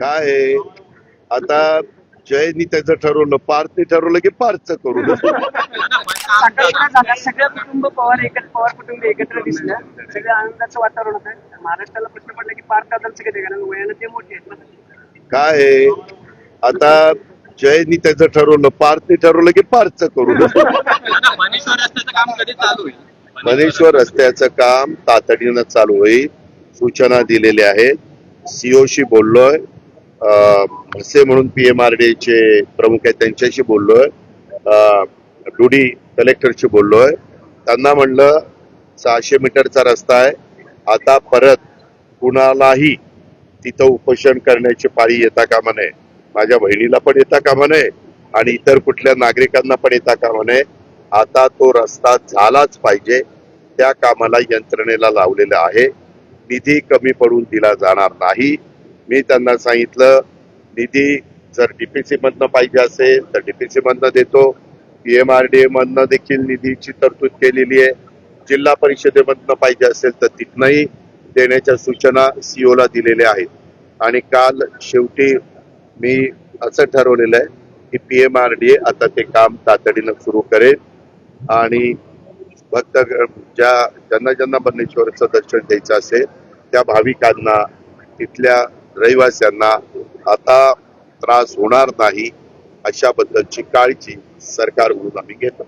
काय आहे? आता जयनी त्याचं ठरवलं पार्थने ठरवलं की पार्थचं करू. सगळं कुटुंब पवार एकत्र पवार कुटुंब एकत्र दिसलं. सगळं आनंदाचं वातावरण होतं. महाराष्ट्राला प्रश्न पडला की पार्थ दादांचं कधी कारण वयानं ते मोठे आहेत ना. काय आहे? आता जयनी त्याचं ठरवलं पार्थने ठरवलं की पार्थचं करू. मनेश्वर रस्त्याचं काम कधी चालू होईल? मनेश्वर रस्त्याचं काम तातडीनं चालू होईल. सूचना दिलेल्या आहेत. सीओशी बोललोय. भसे म्हणून पी एम आर डीचे प्रमुख आहेत त्यांच्याशी बोललोय. डुडी कलेक्टरशी बोललोय. त्यांना म्हणलं सहाशे मीटरचा रस्ता आहे. आता परत कुणालाही तिथं उपोषण करण्याची पाळी येता कामा नये. माझ्या बहिणीला पण येता कामा नये आणि इतर कुठल्या नागरिकांना पण येता कामा नये. आता तो रस्ता झालाच पाहिजे. त्या कामाला यंत्रणेला लावलेलं आहे. निधी कमी पडून दिला जाणार नाही. मी त्यांना सांगितलं निधी जर डीपीसी मधनं पाहिजे असेल तर डीपीसी मधनं देतो. पीएमआरडीए मधनं देखील निधीची तरतूद केलेली आहे. जिल्हा परिषदेमधनं पाहिजे असेल तर तिथनंही देण्याच्या सूचना सीओला दिलेल्या आहेत. आणि काल शेवटी मी असं ठरवलेलं आहे की P M R D A आता ते काम तातडीनं सुरू करेल. आणि भक्त ज्या ज्यांना ज्यांना बनेश्वरचं दर्शन द्यायचं असेल त्या भाविकांना तिथल्या रहिवाशांना आता त्रास होणार नाही अशा बद्दलची काळजी सरकारकडून आम्ही घेतो